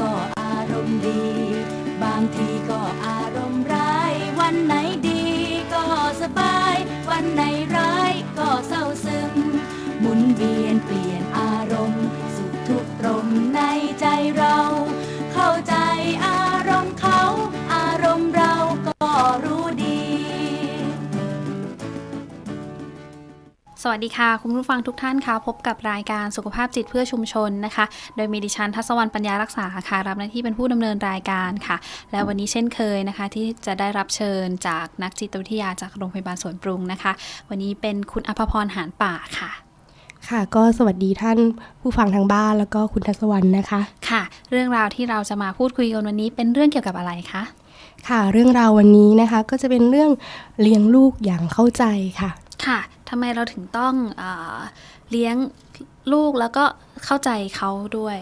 ก็อารมณ์ดี บางทีก็อาร สวัสดีค่ะ คุณผู้ฟังทุกท่านคะพบกับรายการสุขภาพจิตเพื่อชุมชนนะคะ โดยมีดิฉันทัศวรรณปัญญารักษาค่ะ รับหน้าที่เป็นผู้ดำเนินรายการค่ะ และวันนี้เช่นเคยนะคะ ที่จะได้รับเชิญจากนักจิตวิทยาจากโรงพยาบาลสวนปรุงนะคะ วันนี้เป็นคุณอภพรหานป่าค่ะค่ะก็สวัสดีท่านผู้ฟังทางบ้านแล้วก็คุณทัศวรรณนะคะ ค่ะ เรื่องราวที่เราจะมาพูดคุยกันวันนี้เป็นเรื่องเกี่ยวกับอะไรคะค่ะ เรื่องราววันนี้นะคะก็จะเป็นเรื่องเลี้ยงลูกอย่างเข้าใจค่ะ ค่ะ ทำไมเราถึงต้องเออเลี้ยงลูกแล้วก็เข้าใจเขาด้วย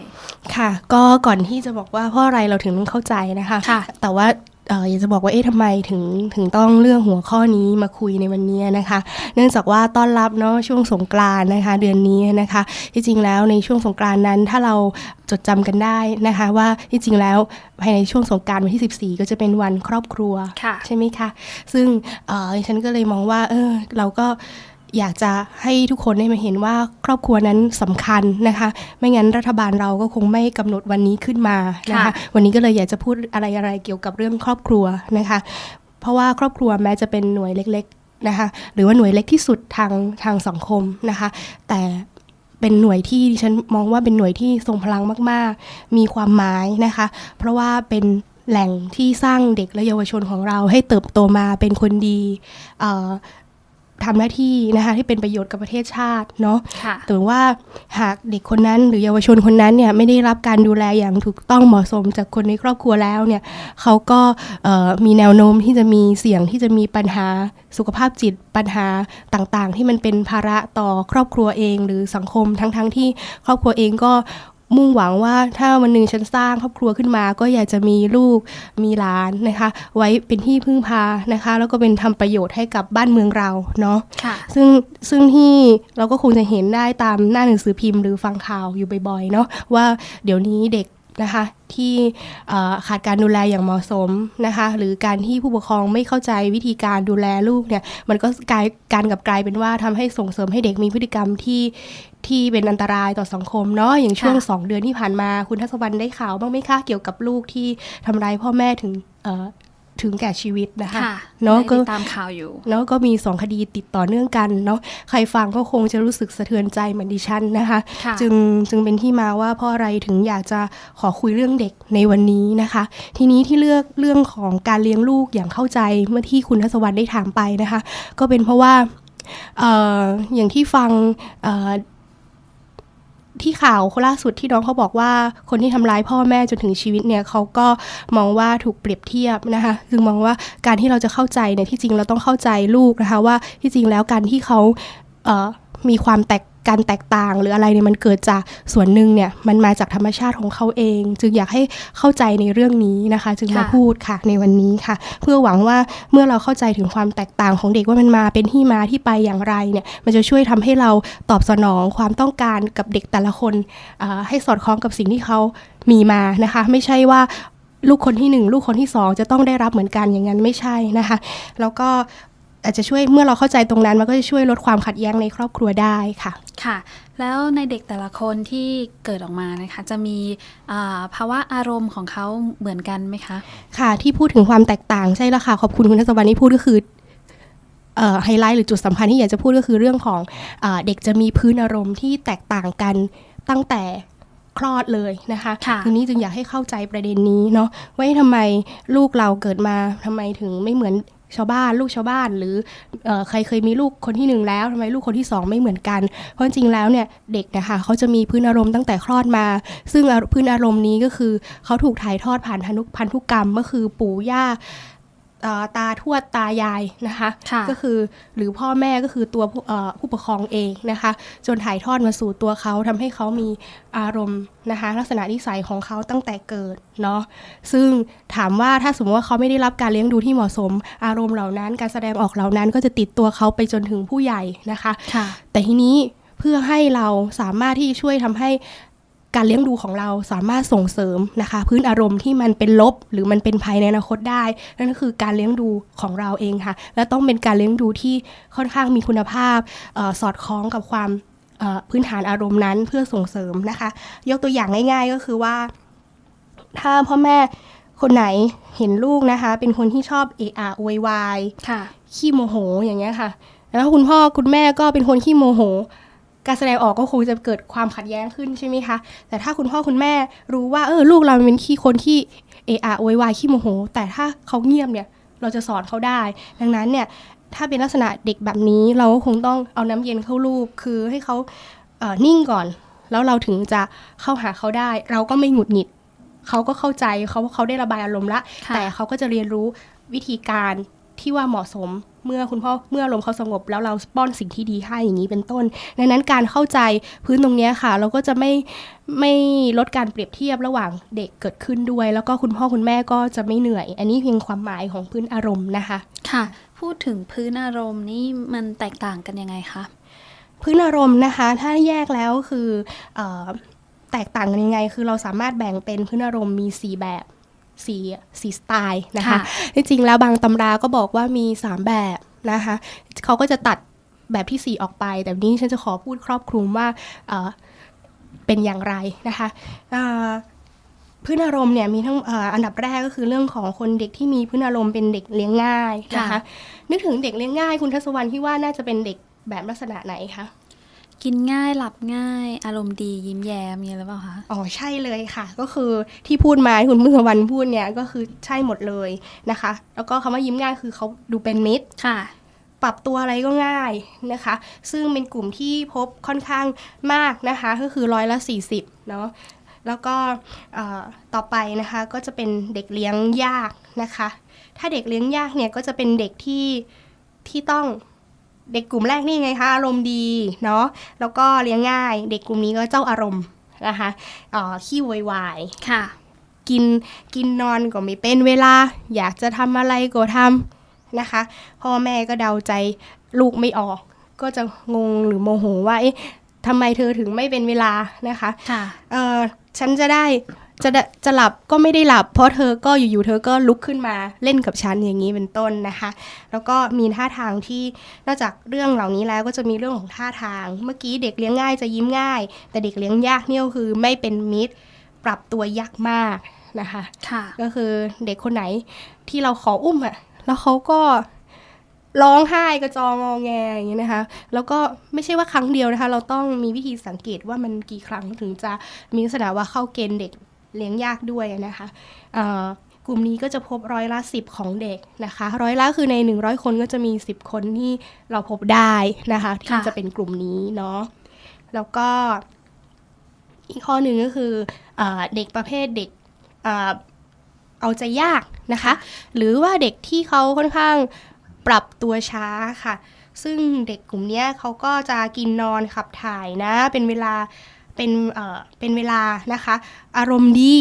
ค่ะ ก็ก่อนที่จะบอกว่าเพราะอะไรเราถึงต้องเข้าใจนะคะค่ะแต่ว่าเอ่ออยากจะบอกว่าเอ๊ะทำไมถึงถึงต้องเลือกหัวข้อนี้มาคุยในวันนี้นะคะ เนื่องจากว่าต้อนรับเนาะช่วงสงกรานต์นะคะ เดือนนี้นะคะ ที่จริงแล้วในช่วงสงกรานต์นั้นถ้าเราจดจำกันได้นะคะ ว่าที่จริงแล้วภายในช่วงสงกรานต์วันที่ 14 ก็จะเป็นวันครอบครัวค่ะใช่ไหมคะ ซึ่งเอ่อฉันก็เลยมองว่าเออเราก็ อยากจะให้ทุกคนได้มาเห็นว่าครอบครัวนั้นสำคัญนะคะ ไม่งั้นรัฐบาลเราก็คงไม่กำหนดวันนี้ขึ้นมานะคะค่ะวันนี้ก็เลยอยากจะพูดอะไรอะไรเกี่ยวกับเรื่องครอบครัวนะคะ เพราะว่าครอบครัวแม้จะเป็นหน่วยเล็กๆนะคะ หรือว่าหน่วยเล็กที่สุดทางทางสังคมนะคะ แต่เป็นหน่วยที่ดิฉันมองว่าเป็นหน่วยที่ทรงพลังมาก ๆ มีความหมายนะคะ เพราะว่าเป็นแหล่งที่สร้างเด็กและเยาวชนของเราให้เติบโตมาเป็นคนดีเอ่อ ทำหน้าที่นะคะที่เป็นประโยชน์กับประเทศชาติเนาะค่ะแต่ว่าหากเด็กคนนั้นหรือเยาวชนคนนั้นเนี่ยไม่ได้รับการดูแลอย่างถูกต้องเหมาะสมจากคนในครอบครัวแล้วเนี่ยเขาก็เอ่อมีแนวโน้มที่จะมีเสี่ยงที่จะมีปัญหาสุขภาพจิตปัญหาต่างๆ ที่มันเป็นภาระต่อครอบครัวเอง หรือสังคมทั้งๆที่ครอบครัวเองก็ มุ่งหวังว่าถ้าวันหนึ่งฉันสร้างครอบครัวขึ้นมา ก็อยากจะมีลูกมีหลานนะคะ ไว้เป็นที่พึ่งพานะคะ แล้วก็เป็นทำประโยชน์ให้กับบ้านเมืองเราเนาะค่ะซึ่งซึ่งที่เราก็คงจะเห็นได้ตามหน้าหนังสือพิมพ์หรือฟังข่าวอยู่บ่อยๆเนาะว่าเดี๋ยวนี้เด็กนะคะที่เอ่อขาดการดูแลอย่างเหมาะสมนะคะ หรือการที่ผู้ปกครองไม่เข้าใจวิธีการดูแลลูกเนี่ยมันก็กลายการกลับกลายเป็นว่าทำให้ส่งเสริมให้เด็กมีพฤติกรรมที่ ที่เป็นอันตรายต่อสังคมเนาะอย่างช่วงค่ะสองเดือนที่ผ่านมา คุณทัศวรรณได้ข่าวบ้างไหมคะเกี่ยวกับลูกที่ทำร้ายพ่อแม่ถึงเอ่อถึงแก่ชีวิตนะคะค่ะเนาะได้ก็ติดตามข่าวอยู่แล้วก็มีสองคดีติดต่อเนื่องกันเนาะใครฟังก็คงจะรู้สึกสะเทือนใจเหมือนดิฉันนะคะค่ะจึงจึงเป็นที่มาว่าเพราะอะไรถึงอยากจะขอคุยเรื่องเด็กในวันนี้นะคะ ทีนี้ที่เลือกเรื่องของการเลี้ยงลูกอย่างเข้าใจเมื่อที่คุณทัศวรรณได้ถามไปนะคะ ก็เป็นเพราะว่าเอ่ออย่างที่ฟังเอ่อ ที่ข่าวล่าสุดที่น้องเขาบอกว่าคนที่ทำร้ายพ่อแม่จนถึงชีวิตเนี่ยเขาก็มองว่าถูกเปรียบเทียบนะคะคือมองว่าการที่เราจะเข้าใจเนี่ยที่จริงเราต้องเข้าใจลูกนะคะว่าที่จริงแล้วการที่เขาเอ่อมีความแตก การแตกต่างหรืออะไรเนี่ยมันเกิดจากส่วนหนึ่งเนี่ยมันมาจากธรรมชาติของเขาเอง จึงอยากให้เข้าใจในเรื่องนี้นะคะ จึงมาค่ะพูดค่ะในวันนี้ค่ะ เพื่อหวังว่าเมื่อเราเข้าใจถึงความแตกต่างของเด็กว่ามันมาเป็นที่มาที่ไปอย่างไรเนี่ยมันจะช่วยทำให้เราตอบสนองความต้องการกับเด็กแต่ละคนอ่าให้สอดคล้องกับสิ่งที่เขามีมานะคะ ไม่ใช่ว่าลูกคนที่หนึ่งลูกคนที่สองจะต้องได้รับเหมือนกันอย่างนั้นไม่ใช่นะคะ แล้วก็ อาจจะช่วยเมื่อเราเข้าใจตรงนั้นมันก็จะช่วยลดความขัดแย้งในครอบครัวได้ค่ะค่ะ แล้วในเด็กแต่ละคนที่เกิดออกมานะคะจะมีอ่าภาวะอารมณ์ของเขาเหมือนกันไหมคะ ค่ะที่พูดถึงความแตกต่างใช่แล้วค่ะขอบคุณคุณทัศวรรณที่พูดก็คือเอ่อไฮไลท์หรือจุดสำคัญที่อยากจะพูดก็คือเรื่องของอาเด็กจะมีพื้นอารมณ์ที่แตกต่างกันตั้งแต่คลอดเลยนะคะค่ะทีนี้จึงอยากให้เข้าใจประเด็นนี้เนาะว่าทำไมลูกเราเกิดมาทำไมถึงไม่เหมือน ชาวบ้าน ลูกชาวบ้าน หรืออใครเคยมีลูกคนที่หนึ่งแล้วทำไมลูกคนที่สองไม่เหมือนกัน เพราะจริงแล้วเนี่ยเด็กนะคะเขาจะมีพื้นอารมณ์ตั้งแต่คลอดมา ซึ่งพื้นอารมณ์นี้ก็คือเขาถูกถ่ายทอดผ่านพันธุพันธุกรรมก็คือปู่ย่า ตาทวดตายายนะคะค่ะก็คือหรือพ่อแม่ก็คือตัวผู้เอ่อผู้ปกครองเองนะคะ จนถ่ายทอดมาสู่ตัวเขาทำให้เขามีอารมณ์นะคะลักษณะนิสัยของเขาตั้งแต่เกิดเนาะซึ่งถามว่าถ้าสมมติว่าเขาไม่ได้รับการเลี้ยงดูที่เหมาะสม อารมณ์เหล่านั้นการแสดงออกเหล่านั้นก็จะติดตัวเขาไปจนถึงผู้ใหญ่นะคะค่ะแต่ทีนี้เพื่อให้เราสามารถที่ช่วยทำให้ การเลี้ยงดูของเราสามารถส่งเสริมนะคะ พื้นอารมณ์ที่มันเป็นลบหรือมันเป็นภัยในอนาคตได้ นั่นก็คือการเลี้ยงดูของเราเองค่ะ และต้องเป็นการเลี้ยงดูที่ค่อนข้างมีคุณภาพเออสอดคล้องกับความเอ่อพื้นฐานอารมณ์นั้นเพื่อส่งเสริมนะคะ ยกตัวอย่างง่าย ๆก็คือว่า ถ้าพ่อแม่คนไหนเห็นลูกนะคะ เป็นคนที่ชอบเอะอะโวยวายค่ะขี้โมโหอย่างเงี้ยค่ะ แล้วคุณพ่อคุณแม่ก็เป็นคนขี้โมโห การแสดงออกก็คงจะเกิดความขัดแย้งขึ้นใช่ไหมคะ แต่ถ้าคุณพ่อคุณแม่รู้ว่าเออลูกเราเป็นขี้คนที่เอะอะโวยวายขี้โมโห แต่ถ้าเขาเงียบเนี่ยเราจะสอนเขาได้ ดังนั้นเนี่ยถ้าเป็นลักษณะเด็กแบบนี้เราก็คงต้องเอาน้ำเย็นเข้าลูกคือให้เขาเอ่อนิ่งก่อน แล้วเราถึงจะเข้าหาเขาได้ เราก็ไม่หงุดหงิดเขาก็เข้าใจเขาเขาได้ระบายอารมณ์ละค่ะแต่เขาก็จะเรียนรู้วิธีการที่ว่าเหมาะสม เมื่อคุณพ่อเมื่ออารมณ์เขาสงบแล้วเราป้อนสิ่งที่ดีให้อย่างนี้เป็นต้น ดังนั้นการเข้าใจพื้นตรงเนี้ยค่ะ เราก็จะไม่ไม่ลดการเปรียบเทียบระหว่างเด็กเกิดขึ้นด้วย แล้วก็คุณพ่อคุณแม่ก็จะไม่เหนื่อย อันนี้เพียงความหมายของพื้นอารมณ์นะคะ ค่ะ พูดถึงพื้นอารมณ์นี่มันแตกต่างกันยังไงคะพื้นอารมณ์นะคะ ถ้าแยกแล้วคือเออแตกต่างกันยังไง คือเราสามารถแบ่งเป็นพื้นอารมณ์มี 4 แบบ สี่สี่สไตล์นะคะค่ะที่จริงแล้วบางตำราก็บอกว่ามี 3 แบบนะคะเขาก็จะตัดแบบที่ 4 ออกไป แต่วันนี้ฉันจะขอพูดครอบคลุมว่าเอ่อเป็นอย่างไรนะคะเอ่อพื้นอารมณ์เนี่ยมีทั้งเอ่ออันดับแรกก็คือเรื่องของคนเด็กที่มีพื้นอารมณ์เป็นเด็กเลี้ยงง่ายนะคะค่ะนึกถึงเด็กเลี้ยงง่าย คุณทัศวรรณที่ว่าน่าจะเป็นเด็กแบบลักษณะไหนคะ กินง่ายหลับง่าย อารมณ์ดียิ้มแย้มมีหรือเปล่าคะอ๋อใช่เลยค่ะ ก็คือที่พูดมาที่คุณมุสวรรณพูดเนี่ยก็คือใช่หมดเลยนะคะ แล้วก็คำว่ายิ้มง่ายคือเขาดูเป็นมิตรค่ะปรับตัวอะไรก็ง่ายนะคะ ซึ่งเป็นกลุ่มที่พบค่อนข้างมากนะคะ ก็คือร้อยละ 40 เนาะ แล้วก็เอ่อต่อไปนะคะก็จะเป็นเด็กเลี้ยงยากนะคะ ถ้าเด็กเลี้ยงยากเนี่ยก็จะเป็นเด็กที่ที่ต้อง เด็กกลุ่มแรกนี่ไงคะอารมณ์ดีเนาะแล้วก็เลี้ยงง่าย เด็กกลุ่มนี้ก็เจ้าอารมณ์นะคะเอ่อขี้โวยวายค่ะ กินกินนอนก็ไม่เป็นเวลา อยากจะทำอะไรก็ทำนะคะ พ่อแม่ก็เดาใจลูกไม่ออก ก็จะงงหรือโมโหว่าเอ๊ะทำไมเธอถึงไม่เป็นเวลานะคะ ค่ะ เออฉันจะได้ จะได้จะหลับก็ไม่ได้หลับ เพราะเธอก็อยู่ๆเธอก็ลุกขึ้นมาเล่นกับฉันอย่างนี้เป็นต้นนะคะ แล้วก็มีท่าทางที่นอกจากเรื่องเหล่านี้แล้วก็จะมีเรื่องของท่าทาง เมื่อกี้เด็กเลี้ยงง่ายจะยิ้มง่าย แต่เด็กเลี้ยงยากเนี่ยก็คือไม่เป็นมิตรปรับตัวยากมากนะคะค่ะก็คือเด็กคนไหนที่เราขออุ้มอะแล้วเขาก็ร้องไห้กระจองงอแงอย่างเงี้ยนะคะ แล้วก็ไม่ใช่ว่าครั้งเดียวนะคะ เราต้องมีวิธีสังเกตว่ามันกี่ครั้งถึงจะมีลักษณะว่าเข้าเกณฑ์เด็ก เลี้ยงยากด้วยนะคะเอ่อกลุ่มนี้ก็จะพบร้อยละสิบของเด็กนะคะ ร้อยละคือใน 100 คนก็จะมี 10 คนที่เราพบได้นะคะที่ค่ะจะเป็นกลุ่มนี้เนาะแล้วก็อีกข้อหนึ่งก็คืออาเด็กประเภทเด็กอ่าเอาใจยากนะคะ หรือว่าเด็กที่เขาค่อนข้างปรับตัวช้าค่ะ ซึ่งเด็กกลุ่มเนี้ยเขาก็จะกินนอนขับถ่ายนะ เป็นเวลา เป็นเอ่อเป็นเวลานะคะ อารมณ์ดี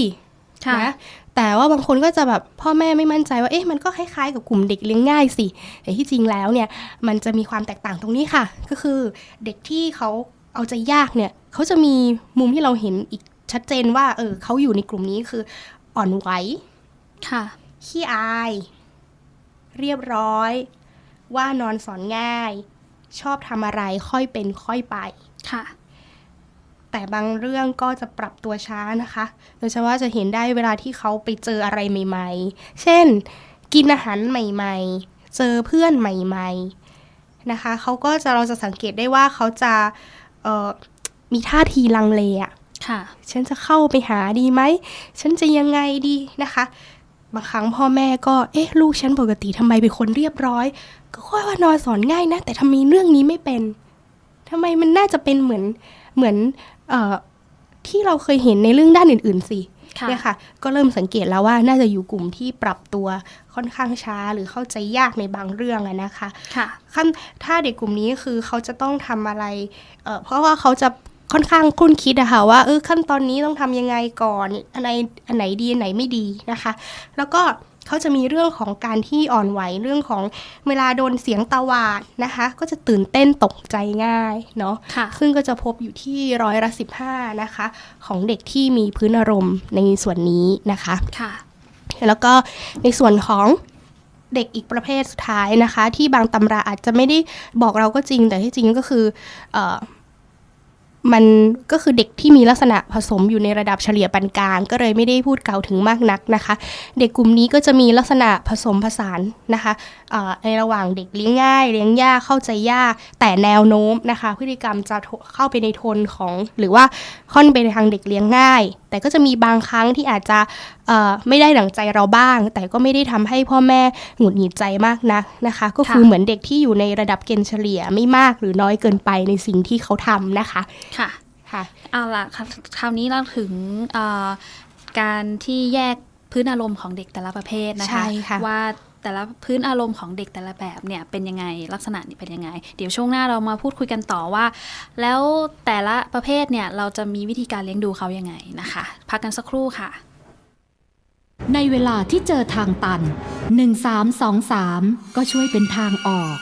ค่ะนะแต่ว่าบางคนก็จะแบบพ่อแม่ไม่มั่นใจว่าเอ๊ะมันก็คล้ายๆกับกลุ่มเด็กเลี้ยงง่ายสิแต่ที่จริงแล้วเนี่ยมันจะมีความแตกต่างตรงนี้ค่ะ ก็คือเด็กที่เขาเอาใจยากเนี่ยเขาจะมีมุมที่เราเห็นอีกชัดเจนว่าเออเขาอยู่ในกลุ่มนี้คืออ่อนไหวค่ะขี้อาย เรียบร้อย ว่านอนสอนง่าย ชอบทำอะไรค่อยเป็นค่อยไปค่ะ แต่บางเรื่องก็จะปรับตัวช้านะคะ โดยเฉพาะจะเห็นได้เวลาที่เขาไปเจออะไรใหม่ ๆ เช่น กินอาหารใหม่ ๆ เจอเพื่อนใหม่ ๆนะคะ เขาก็จะเราจะสังเกตได้ว่าเขาจะเอ่อมีท่าทีลังเลอะค่ะ ฉันจะเข้าไปหาดีไหม ฉันจะยังไงดีนะคะ บางครั้งพ่อแม่ก็ เอ๊ะ ลูกฉันปกติทำไมเป็นคนเรียบร้อย ก็ค่อยว่านอนสอนง่ายนะ แต่ทำไมเรื่องนี้ไม่เป็นทำไมมันน่าจะเป็นเหมือน เหมือนเอ่อ ที่เราเคยเห็นในเรื่องด้านอื่น ๆสิค่ะเนี่ยค่ะ ก็เริ่มสังเกตแล้วว่าน่าจะอยู่กลุ่มที่ปรับตัวค่อนข้างช้าหรือเข้าใจยากในบางเรื่องอะนะคะค่ะขั้นถ้าเด็กกลุ่มนี้คือเขาจะต้องทำอะไรเอ่อเพราะว่าเขาจะค่อนข้างคุ้นคิดอะค่ะว่าเออขั้นตอนนี้ต้องทำยังไงก่อนอันไหนอันไหนดีอันไหนไม่ดีนะคะ แล้วก็ เขาจะมีเรื่องของการที่อ่อนไหวเรื่องของเวลาโดนเสียงตะหวาดนะคะ ก็จะตื่นเต้นตกใจง่ายเนาะค่ะซึ่งก็จะพบอยู่ที่ร้อยละสิบห้านะคะ ของเด็กที่มีพื้นอารมณ์ในส่วนนี้นะคะค่ะ แล้วก็ในส่วนของเด็กอีกประเภทสุดท้ายนะคะ ที่บางตำราอาจจะไม่ได้บอกเราก็จริง แต่ที่จริงก็คือเออ มันก็คือเด็กที่มีลักษณะผสมอยู่ในระดับเฉลี่ยปานกลาง ก็เลยไม่ได้พูดเก่าถึงมากนักนะคะ เด็กกลุ่มนี้ก็จะมีลักษณะผสมผสานนะคะเอ่อในระหว่างเด็กเลี้ยงง่าย เลี้ยงยากเข้าใจยาก แต่แนวโน้มนะคะ พฤติกรรมจะเข้าไปในโทนของ หรือว่าค่อนไปในทางเด็กเลี้ยงง่าย แต่ก็จะมีบางครั้งที่อาจจะเอ่อไม่ได้ดั่งใจเราบ้าง แต่ก็ไม่ได้ทำให้พ่อแม่หงุดหงิดใจมากนักนะคะ ก็คือค่ะเหมือนเด็กที่อยู่ในระดับเกณฑ์เฉลี่ยไม่มากหรือน้อยเกินไปในสิ่งที่เขาทำนะคะค่ะค่ะเอาล่ะค่ะคราวนี้เราถึงเอ่อการที่แยกพื้นอารมณ์ของเด็กแต่ละประเภทนะคะใช่ค่ะว่าแต่ละพื้นอารมณ์ของเด็กแต่ละแบบเนี่ยเป็นยังไงลักษณะนี่เป็นยังไง เดี๋ยวช่วงหน้าเรามาพูดคุยกันต่อว่า แล้วแต่ละประเภทเนี่ยเราจะมีวิธีการเลี้ยงดูเขายังไงนะคะ พักกันสักครู่ค่ะ ในเวลาที่เจอทางตัน 1323 ก็ช่วยเป็นทางออก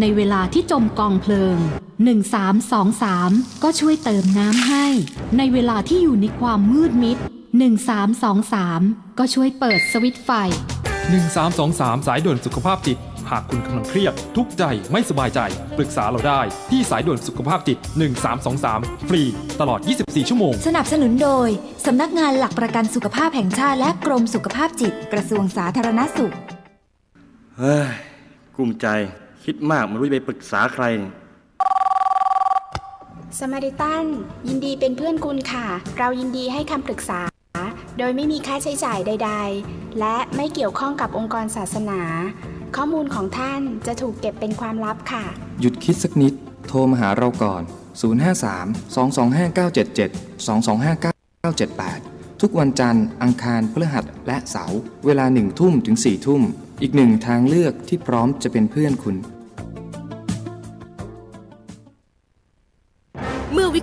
ในเวลาที่จมกองเพลิง 1323 ก็ช่วยเติมน้ำให้ ในเวลาที่อยู่ในความมืดมิด 1323 ก็ช่วยเปิดสวิตช์ไฟ 1323 สายด่วนสุขภาพจิต หากคุณกำลังเครียด ทุกข์ใจไม่สบายใจ ปรึกษาเราได้ที่สายด่วนสุขภาพจิต 1323 ฟรี ตลอด 24 ชั่วโมง สนับสนุนโดย สำนักงานหลักประกันสุขภาพแห่งชาติและกรมสุขภาพจิต กระทรวงสาธารณสุข เฮ้ยกลุ้มใจคิดมากไม่รู้จะไปปรึกษาใคร สมาริตันยินดีเป็นเพื่อนคุณค่ะ เรายินดีให้คำปรึกษา โดยไม่มีค่าใช้จ่ายใด ๆ และไม่เกี่ยวข้องกับองค์กรศาสนา ข้อมูลของท่านจะถูกเก็บเป็นความลับค่ะ หยุดคิดสักนิด โทรมาหาเราก่อน 053 225 977 225 978 ทุกวันจันทร์ อังคารพฤหัสและเสาร์เวลาหนึ่งทุ่มถึง4ทุ่ม อีกหนึ่งทางเลือกที่พร้อมจะเป็นเพื่อนคุณ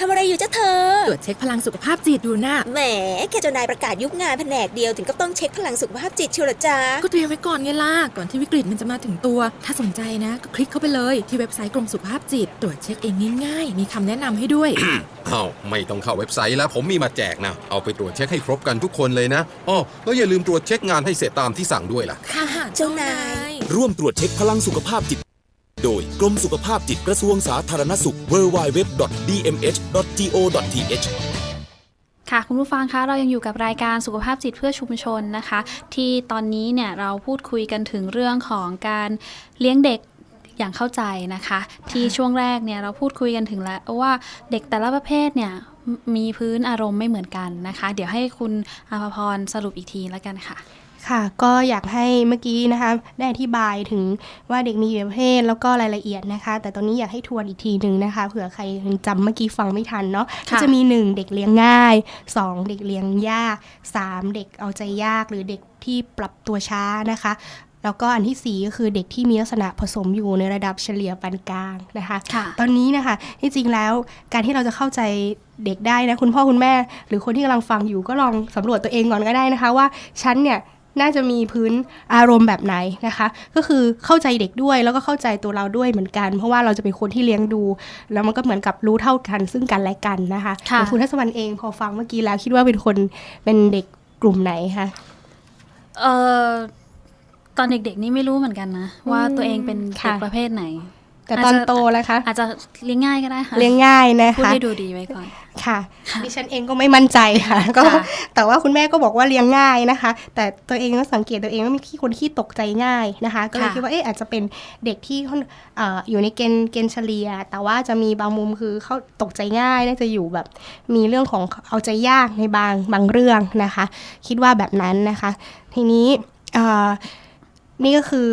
ทำอะไรอยู่จ้าเธอ ตรวจเช็คพลังสุขภาพจิตดูนะแหมแค่เจ้านายประกาศยุบงานแผนกเดียวถึงก็ต้องเช็คพลังสุขภาพจิตเชียวเหรอจ๊ะก็เตรียมไว้ก่อนไงล่ะ ก่อนที่วิกฤตมันจะมาถึงตัว ถ้าสนใจนะ ก็คลิกเข้าไปเลยที่เว็บไซต์กรมสุขภาพจิต ตรวจเช็คเองง่ายๆ มีคำแนะนำให้ด้วย อ้าวไม่ต้องเข้าเว็บไซต์แล้วผมมีมาแจกนะ เอาไปตรวจเช็คให้ครบกันทุกคนเลยนะอ้อแล้วอย่าลืมตรวจเช็คงานให้เสร็จตามที่สั่งด้วยล่ะ ค่ะเจ้านายร่วมตรวจเช็คพลังสุขภาพจิต โดยกรมสุขภาพจิตกระทรวงสาธารณสุข www.dmh.go.th ค่ะคุณผู้ฟังคะเรายังอยู่กับรายการสุขภาพจิตเพื่อชุมชนนะคะ ที่ตอนนี้เนี่ยเราพูดคุยกันถึงเรื่องของการเลี้ยงเด็กอย่างเข้าใจนะคะ ที่ช่วงแรกเนี่ยเราพูดคุยกันถึงแล้วว่าเด็กแต่ละประเภทเนี่ยมมีพื้นอารมณ์ไม่เหมือนกันนะคะ เดี๋ยวให้คุณอาภพรสรุปอีกทีแล้วกันค่ะ ค่ะ ก็อยากให้เมื่อกี้นะคะ ได้อธิบายถึงว่าเด็กมีกี่ประเภทแล้วก็รายละเอียดนะคะ แต่ตอนนี้อยากให้ทวนอีกทีหนึ่งนะคะเผื่อใครยังจำเมื่อกี้ฟังไม่ทันเนาะค่ะก็จะมี 1 เด็กเลี้ยงง่าย 2 เด็กเลี้ยงยาก 3 เด็กเอาใจยากหรือเด็กที่ปรับตัวช้านะคะแล้วก็อันที่ 4 ก็คือเด็กที่มีลักษณะผสมอยู่ในระดับเฉลี่ยปานกลางนะคะค่ะตอนนี้นะคะที่จริงแล้วการที่เราจะเข้าใจเด็กได้นะคุณพ่อคุณแม่ หรือคนที่กำลังฟังอยู่ก็ลองสำรวจตัวเองก่อนก็ได้นะคะ ว่าฉันเนี่ย น่าจะมีพื้นอารมณ์แบบไหนนะคะ ก็คือเข้าใจเด็กด้วยแล้วก็เข้าใจตัวเราด้วยเหมือนกัน เพราะว่าเราจะเป็นคนที่เลี้ยงดู แล้วมันก็เหมือนกับรู้เท่ากัน ซึ่งกันและกันนะคะค่ะแต่คุณทัศวรรณเองพอฟังเมื่อกี้แล้วคิดว่าเป็นคนเป็นเด็กกลุ่มไหนคะเออตอนเด็กๆนี่ไม่รู้เหมือนกันนะ ว่าตัวเองเป็นเด็กค่ะประเภทไหน แต่ตอนโตแล้วคะอาจจะเลี้ยงง่ายก็ได้ค่ะเลี้ยงง่ายนะพูดคะให้ดูดีไว้ก่อนค่ะ ดิฉันเองก็ไม่มั่นใจค่ะ ก็ค่ะแต่ว่าคุณแม่ก็บอกว่าเลี้ยงง่ายนะคะ แต่ตัวเองก็สังเกตตัวเองว่ามีขี้คนขี้ตกใจง่ายนะคะ ก็เลยคิดว่าเอ๊ะอาจจะเป็นเด็กที่ค่อนเอ่ออยู่ในเกณฑ์เกณฑ์เฉลี่ย แต่ว่าจะมีบางมุมคือเขาตกใจง่ายน่าจะอยู่แบบ มีเรื่องของเอาใจยากในบางบางเรื่องนะคะ คิดว่าแบบนั้นนะคะ ทีนี้เอ่อนี่ก็คือ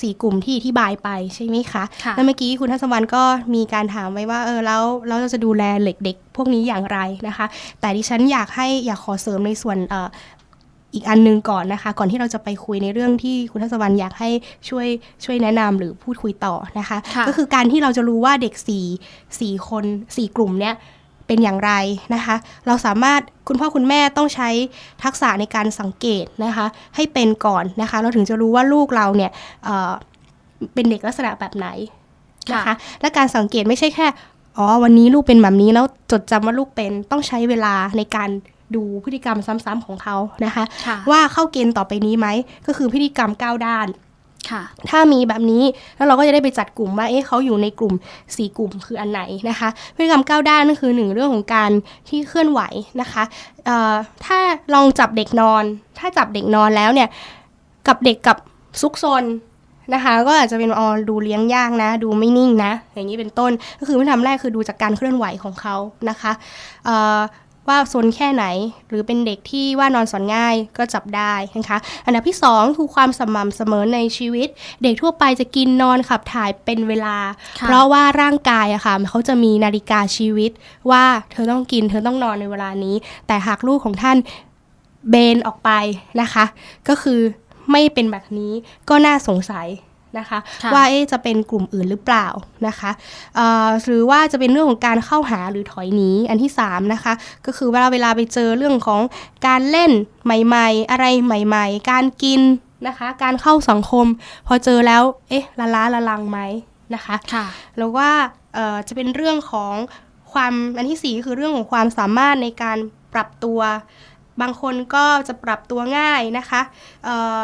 สี่กลุ่มที่อธิบายไปใช่ไหมคะค่ะแล้วเมื่อกี้คุณทัศวรรณก็มีการถามไว้ว่าเออแล้วเราจะดูแลเด็กๆพวกนี้อย่างไรนะคะ แต่ดิฉันอยากให้อยากขอเสริมในส่วนเอ่ออีกอันหนึงก่อนนะคะ ก่อนที่เราจะไปคุยในเรื่องที่คุณทัศวรรณอยากให้ช่วยช่วยแนะนำหรือพูดคุยต่อนะคะค่ะก็คือการที่เราจะรู้ว่าเด็กสี่สี่คนสี่กลุ่มเนี้ย เป็นอย่างไรนะคะ เราสามารถคุณพ่อคุณแม่ต้องใช้ทักษะในการสังเกตนะคะ ให้เป็นก่อนนะคะ เราถึงจะรู้ว่าลูกเราเนี่ยเอ่อเป็นเด็กลักษณะแบบไหนนะคะ และการสังเกตไม่ใช่แค่อ๋อวันนี้ลูกเป็นแบบนี้แล้วจดจำว่าลูกเป็นต้องใช้เวลาในการดูพฤติกรรมซ้ำๆของเขานะคะค่ะว่าเข้าเกณฑ์ต่อไปนี้ไหมก็คือพฤติกรรมก้าวด้านค่ะ ถ้ามีแบบนี้แล้วเราก็จะได้ไปจัดกลุ่มว่าเอ๊ะเขาอยู่ในกลุ่ม 4 กลุ่มคืออันไหนนะคะพฤติกรรมก้าวด้านนั่นคือหนึ่งเรื่องของการที่เคลื่อนไหวนะคะถ้าลองจับเด็กนอน ถ้าจับเด็กนอนแล้วเนี่ยกับเด็กกับซุกซนนะคะก็อาจจะเป็นอ๋อดูเลี้ยงยากนะ ดูไม่นิ่งนะ อย่างนี้เป็นต้นก็คือวิธีทำแรกคือดูจากการเคลื่อนไหวของเขานะคะ ว่าซนแค่ไหน หรือเป็นเด็กที่ว่านอนสอนง่ายก็จับได้นะคะอันดับที่ 2 คือความสม่ำเสมอในชีวิต เด็กทั่วไปจะกินนอนขับถ่ายเป็นเวลาค่ะเพราะว่าร่างกายอะค่ะเขาจะมีนาฬิกาชีวิต ว่าเธอต้องกิน เธอต้องนอนในเวลานี้ แต่หากลูกของท่านเบนออกไปนะคะ ก็คือไม่เป็นแบบนี้ก็น่าสงสัย นะคะค่ะว่าเอ๊ะจะเป็นกลุ่มอื่นหรือเปล่านะคะเอ่อหรือว่าจะเป็นเรื่องของการเข้าหาหรือถอยหนีอันที่3นะคะก็คือเวลาเวลาไปเจอเรื่องของการเล่นใหม่ ๆ อะไรใหม่ ๆ การกินนะคะการเข้าสังคม พอเจอแล้วเอ๊ะละล้าละลังไหมนะคะค่ะแล้วว่าเอ่อจะเป็นเรื่องของความอันที่สี่คือเรื่องของความสามารถในการปรับตัว บางคนก็จะปรับตัวง่ายนะคะเอ่อ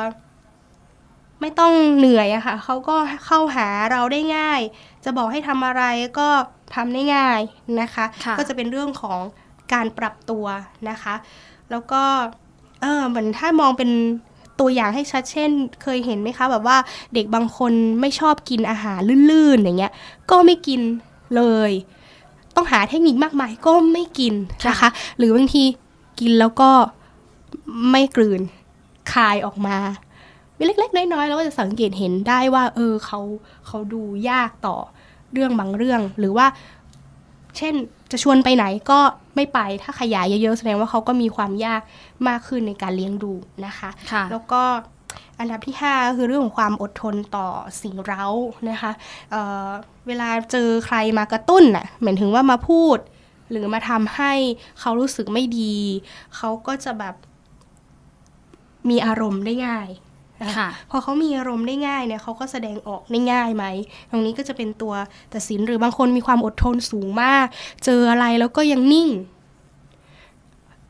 ไม่ต้องเหนื่อยอะค่ะเขาก็เข้าหาเราได้ง่าย จะบอกให้ทำอะไรก็ทำได้ง่ายนะคะ ค่ะ ก็จะเป็นเรื่องของการปรับตัวนะคะ แล้วก็เออเหมือนถ้ามองเป็นตัวอย่างให้ชัดเช่น เคยเห็นไหมคะ แบบว่าเด็กบางคนไม่ชอบกินอาหารลื่นๆอย่างเงี้ย ก็ไม่กินเลย ต้องหาเทคนิคมากมายก็ไม่กินนะคะ หรือบางทีกินแล้วก็ไม่กลืนคายออกมา เล็กๆ น้อยๆเราก็จะสังเกตเห็นได้ว่า เออเขาเขาดูยากต่อเรื่องบางเรื่อง หรือว่า เช่นจะชวนไปไหนก็ไม่ไปถ้าขยายเยอะๆแสดงว่าเขาก็มีความยากมากขึ้นในการเลี้ยงดูนะคะค่ะแล้วก็อันดับที่5ก็คือเรื่องของความอดทนต่อสิ่งเร้านะคะเอ่อเวลาเจอใครมากระตุ้นน่ะหมายถึงว่ามาพูด หรือมาทำให้เขารู้สึกไม่ดี เขาก็จะแบบมีอารมณ์ได้ง่ายนค่ะ พอเขามีอารมณ์ได้ง่ายเนี่ยเขาก็แสดงออกได้ง่ายไหม ตรงนี้ก็จะเป็นตัวตัดสินหรือบางคนมีความอดทนสูงมาก เจออะไรแล้วก็ยังนิ่ง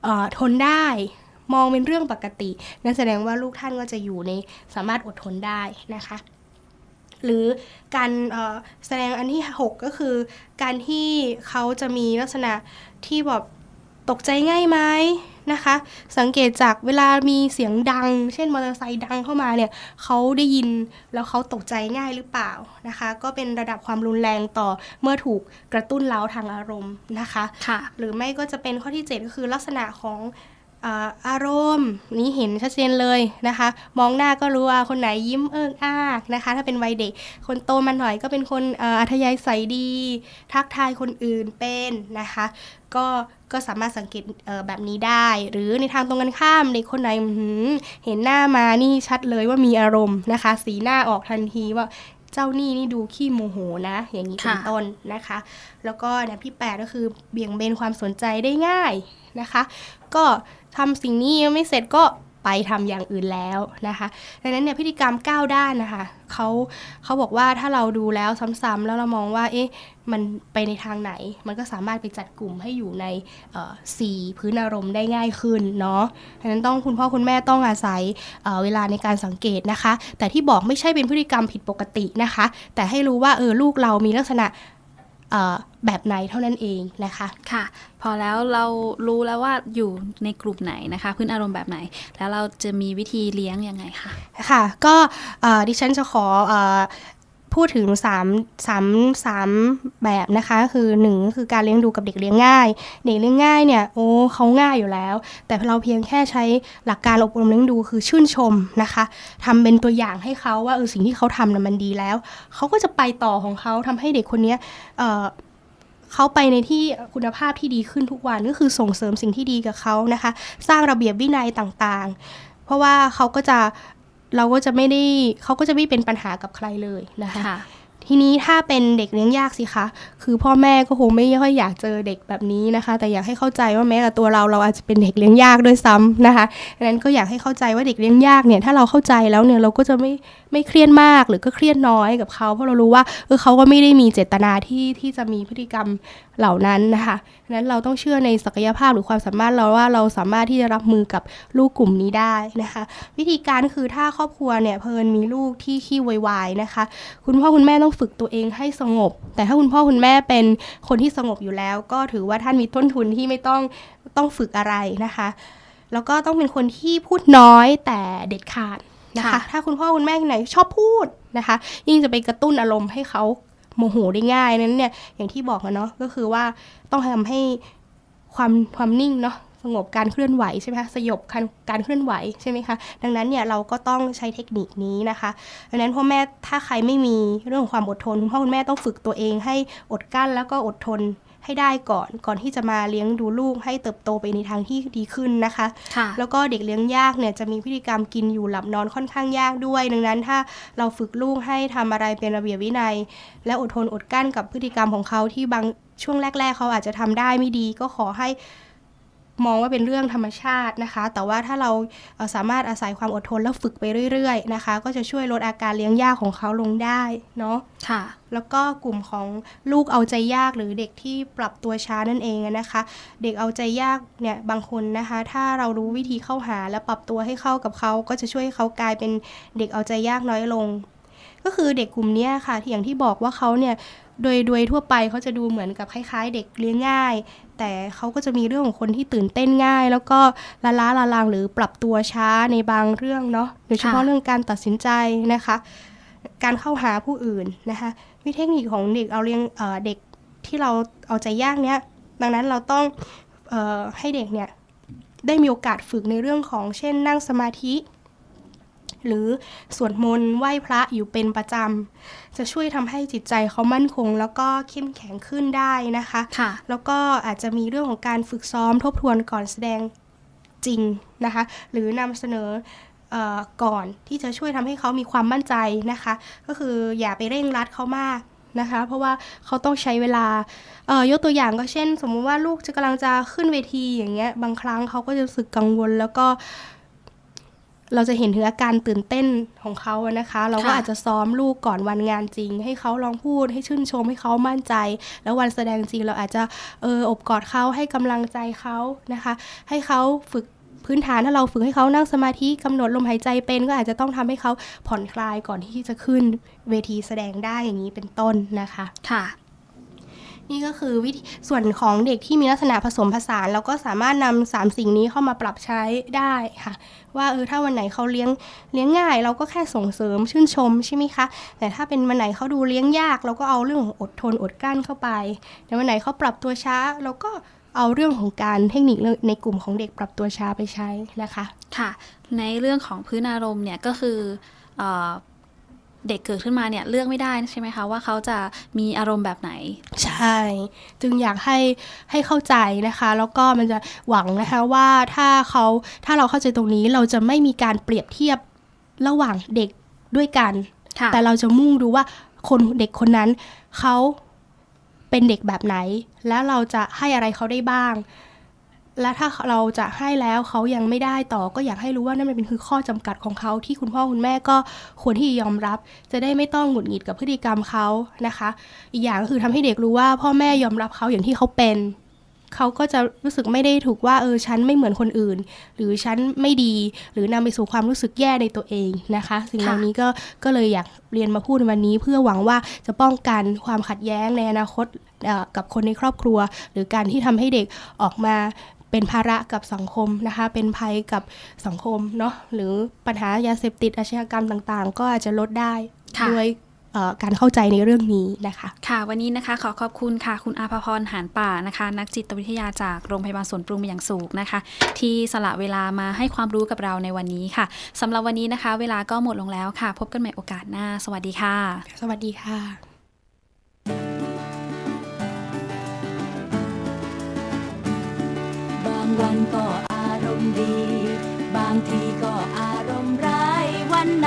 เอ่อทนได้มองเป็นเรื่องปกติ นั่นแสดงว่าลูกท่านก็จะอยู่ในสามารถอดทนได้นะคะ หรือการเอ่อแสดงอันที่ 6 ก็คือ การที่เขาจะมีลักษณะที่แบบตกใจง่ายไหม นะคะ สังเกตจากเวลามีเสียงดัง เช่นมอเตอร์ไซค์ดังเข้ามาเนี่ยเขาได้ยินแล้วเขาตกใจง่ายหรือเปล่านะคะ ก็เป็นระดับความรุนแรงต่อเมื่อถูกกระตุ้นเร้าทางอารมณ์นะคะค่ะหรือไม่ก็จะเป็นข้อที่ 7 ก็คือลักษณะของเอารมณ์นี้เห็นชัดเจนเลยนะคะ มองหน้าก็รู้ว่าคนไหนยิ้มเอิงอ้ากนะคะ ถ้าเป็นวัยเด็ก คนโตมาหน่อยก็เป็นคนอัธยาศัยดี ทักทายคนอื่นเป็นนะคะ ก็ก็สามารถสังเกตเแบบนี้ได้ หรือในทางตรงกันข้ามเด็กคนไหนเห็นหน้ามานี่ชัดเลยว่ามีอารมณ์นะคะ สีหน้าออกทันทีว่าเจ้านี่นี่ดูขี้โมโหนะ อย่างนี้เป็นต้นนะคะ แล้วก็อันดับที่8ก็คือเบี่ยงเบนความสนใจได้ง่ายนะคะ ก็ ทำสิ่งนี้ยังไม่เสร็จก็ไปทำอย่างอื่นแล้วนะคะ ดังนั้นเนี่ยพฤติกรรมก้าด้านนะคะเขาเขาบอกว่าถ้าเราดูแล้วซ้ำๆแล้วเรามองว่าเอ๊ะมันไปในทางไหน มันก็สามารถไปจัดกลุ่มให้อยู่ในสี่พื้นอารมณ์ได้ง่ายขึ้นเนาะดังนั้นต้องคุณพ่อคุณแม่ต้องอาศัยเเวลาในการสังเกตนะคะ แต่ที่บอกไม่ใช่เป็นพฤติกรรมผิดปกตินะคะ แต่ให้รู้ว่าเออลูกเรามีลักษณะ แบบไหนเท่านั้นเองนะคะค่ะ พอแล้วเรารู้แล้วว่าอยู่ในกลุ่มไหนนะคะ พื้นอารมณ์แบบไหน แล้วเราจะมีวิธีเลี้ยงยังไงคะค่ะ ก็เอ่อดิฉันจะขอเอ่อ พูดถึง3 3 3แบบนะคะคือ1ก็คือการเลี้ยงดูกับเด็กเลี้ยงง่าย เด็กเลี้ยงง่ายเนี่ยโอ้เขาง่ายอยู่แล้ว แต่เราเพียงแค่ใช้หลักการอบรมเลี้ยงดูคือชื่นชมนะคะทำเป็นตัวอย่างให้เขาว่าเออสิ่งที่เขาทำน่ะมันดีแล้ว เขาก็จะไปต่อของเขาทำให้เด็กคนนี้เออเขาไปในที่คุณภาพที่ดีขึ้นทุกวันก็คือส่งเสริมสิ่งที่ดีกับเขานะคะ สร้างระเบียบวินัยต่างๆ เพราะว่าเขาก็จะ เราก็จะไม่ได้เขาก็จะไม่เป็นปัญหากับใครเลยนะคะ ทีนี้ถ้าเป็นเด็กเลี้ยงยากสิคะ คือพ่อแม่ก็คงไม่ค่อยอยากเจอเด็กแบบนี้นะคะ แต่อยากให้เข้าใจว่าแม้แต่ตัวเราเราอาจจะเป็นเด็กเลี้ยงยากด้วยซ้ำนะคะดังนั้นก็อยากให้เข้าใจว่าเด็กเลี้ยงยากเนี่ยถ้าเราเข้าใจแล้วเนี่ยเราก็จะไม่ไม่เครียดมากหรือก็เครียดน้อยกับเขาเพราะเรารู้ว่าเออเขาก็ไม่ได้มีเจตนาที่ที่จะมีพฤติกรรมเหล่านั้นนะคะดังนั้นเราต้องเชื่อในศักยภาพหรือความสามารถเราว่าเราสามารถที่จะรับมือกับลูกกลุ่มนี้ได้นะคะ วิธีการคือถ้าครอบครัวเนี่ยเพลินมีลูกที่ขี้วายๆนะคะ คุณพ่อคุณแม่ต้องฝึกตัวเองให้สงบ แต่ถ้าคุณพ่อคุณแม่เป็นคนที่สงบอยู่แล้ว ก็ถือว่าท่านมีต้นทุนที่ไม่ต้องต้องฝึกอะไรนะคะ แล้วก็ต้องเป็นคนที่พูดน้อยแต่เด็ดขาดนะคะค่ะถ้าคุณพ่อคุณแม่คนไหนชอบพูดนะคะ ยิ่งจะไปกระตุ้นอารมณ์ให้เขาโมโหได้ง่ายนั้นเนี่ยอย่างที่บอกอะเนาะก็คือว่าต้องทำให้ความความนิ่งเนาะส งบการเคลื่อนไหวใช่ไหมคะสยบการการเคลื่อนไหวใช่ไหมคะดังนั้นเนี่ยเราก็ต้องใช้เทคนิคนี้นะคะดังนั้นพ่อแม่ถ้าใครไม่มีเรื่องของความอดทนคุณพ่อคุณแม่ต้องฝึกตัวเองให้อดกลั้นแล้วก็อดทนให้ได้ก่อนก่อนที่จะมาเลี้ยงดูลูกให้เติบโตไปในทางที่ดีขึ้นนะคะค่ะแล้วก็เด็กเลี้ยงยากเนี่ยจะมีพฤติกรรมกินอยู่หลับนอนค่อนข้างยากด้วย ดังนั้นถ้าเราฝึกลูกให้ทำอะไรเป็นระเบียบวินัย และอดทนอดกลั้นกับพฤติกรรมของเขาที่บางช่วงแรก ๆ เขาอาจจะทำได้ไม่ดี ก็ขอให้ มองว่าเป็นเรื่องธรรมชาตินะคะ แต่ว่าถ้าเราเอ่อสามารถอาศัยความอดทนแล้วฝึกไปเรื่อย ๆ นะคะ ก็จะช่วยลดอาการเลี้ยงยากของเขาลงได้เนาะค่ะ แล้วก็กลุ่มของลูกเอาใจยากหรือเด็กที่ปรับตัวช้านั่นเองอะนะคะ เด็กเอาใจยากเนี่ยบางคนนะคะ ถ้าเรารู้วิธีเข้าหาและปรับตัวให้เข้ากับเขา ก็จะช่วยให้เขากลายเป็นเด็กเอาใจยากน้อยลง ก็คือเด็กกลุ่มเนี้ยค่ะที่อย่างที่บอกว่าเขาเนี่ย โดยโดยทั่วไปเขาจะดูเหมือนกับคล้ายๆ เด็กเลี้ยงง่าย แต่เขาก็จะมีเรื่องของคนที่ตื่นเต้นง่าย แล้วก็ละล้าละลางหรือปรับตัวช้าในบางเรื่องเนาะโดยเฉพาะค่ะเรื่องการตัดสินใจนะคะ การเข้าหาผู้อื่นนะคะวิธีเทคนิคของเด็กเอาเลี้ยงเอ่อเด็กที่เราเอาใจยากเนี้ยดังนั้นเราต้องเออให้เด็กเนี่ยได้มีโอกาสฝึกในเรื่องของเช่นนั่งสมาธิ หรือสวดมนต์ไหว้พระอยู่เป็นประจำจะช่วยทำให้จิตใจเขามั่นคง แล้วก็เข้มแข็งขึ้นได้นะคะค่ะแล้วก็อาจจะมีเรื่องของการฝึกซ้อมทบทวนก่อนแสดงจริงนะคะ หรือนำเสนอเออก่อนที่จะช่วยทำให้เขามีความมั่นใจนะคะ ก็คืออย่าไปเร่งรัดเขามากนะคะ เพราะว่าเขาต้องใช้เวลาเอ่อยกตัวอย่างก็เช่น สมมุติว่าลูกจะกำลังจะขึ้นเวทีอย่างเงี้ยบางครั้งเขาก็จะรู้สึกกังวลแล้วก็ เราจะเห็นถึงอาการตื่นเต้นของเขาอะนะคะ เราก็ค่ะอาจจะซ้อมลูกก่อนวันงานจริง ให้เขาลองพูดให้ชื่นชมให้เขามั่นใจ แล้ววันแสดงจริงเราอาจจะเอออบกอดเขาให้กำลังใจเขานะคะ ให้เขาฝึกพื้นฐานถ้าเราฝึกให้เขานั่งสมาธิกำหนดลมหายใจเป็นก็อาจจะต้องทำให้เขาผ่อนคลายก่อนที่จะขึ้นเวทีแสดงได้อย่างนี้เป็นต้นนะคะ ค่ะ นี่ก็คือวิธีส่วนของเด็กที่มีลักษณะผสมผสานเราก็สามารถนำสามสิ่งนี้เข้ามาปรับใช้ได้ค่ะ ว่าเออถ้าวันไหนเขาเลี้ยงเลี้ยงง่าย เราก็แค่ส่งเสริมชื่นชมใช่ไหมคะแต่ถ้าเป็นวันไหนเขาดูเลี้ยงยาก เราก็เอาเรื่องของอดทนอดกลั้นเข้าไปแต่วันไหนเขาปรับตัวช้าเราก็เอาเรื่องของการเทคนิคในกลุ่มของเด็กปรับตัวช้าไปใช้นะคะ ค่ะ ในเรื่องของพื้นอารมณ์เนี่ยก็คืออ เด็กเกิดขึ้นมาเนี่ยเลือกไม่ได้ใช่ไหมคะว่าเขาจะมีอารมณ์แบบไหน ใช่ จึงอยากให้ให้เข้าใจนะคะ แล้วก็มันจะหวังนะคะว่าถ้าเขาถ้าเราเข้าใจตรงนี้เราจะไม่มีการเปรียบเทียบระหว่างเด็กด้วยกันค่ะแต่เราจะมุ่งดูว่าคนเด็กคนนั้นเขาเป็นเด็กแบบไหน แล้วเราจะให้อะไรเขาได้บ้าง และถ้าเราจะให้แล้วเขายังไม่ได้ต่อก็อยากให้รู้ว่านั่นมันเป็นคือข้อจำกัดของเขาที่คุณพ่อคุณแม่ก็ควรที่จะยอมรับ จะได้ไม่ต้องหงุดหงิดกับพฤติกรรมเขานะคะ อีกอย่างก็คือทำให้เด็กรู้ว่าพ่อแม่ยอมรับเขาอย่างที่เขาเป็นเขาก็จะรู้สึกไม่ได้ถูกว่าเออฉันไม่เหมือนคนอื่น หรือฉันไม่ดีหรือนำไปสู่ความรู้สึกแย่ในตัวเองนะคะ สิ่งเหล่านี้ก็ก็เลยอยากเรียนมาพูดในวันนี้ เพื่อหวังว่าจะป้องกันความขัดแย้งในอนาคตกับคนในครอบครัว หรือการที่ทำให้เด็กออกมา เป็นภาระกับสังคมนะคะ เป็นภัยกับสังคมเนาะหรือปัญหายาเสพติดอาชญากรรมต่างๆ ก็อาจจะลดได้ค่ะด้วยเอ่อการเข้าใจในเรื่องนี้นะคะ ค่ะ วันนี้นะคะขอขอบคุณค่ะ คุณอาภพรหานป่านะคะ นักจิตวิทยาจากโรงพยาบาลสวนปรุงอย่างสูงนะคะ ที่สละเวลามาให้ความรู้กับเราในวันนี้ค่ะสำหรับวันนี้นะคะ เวลาก็หมดลงแล้วค่ะ พบกันใหม่โอกาสหน้า สวัสดีค่ะ สวัสดีค่ะ ดี บางทีก็อารมณ์ร้ายวันไหน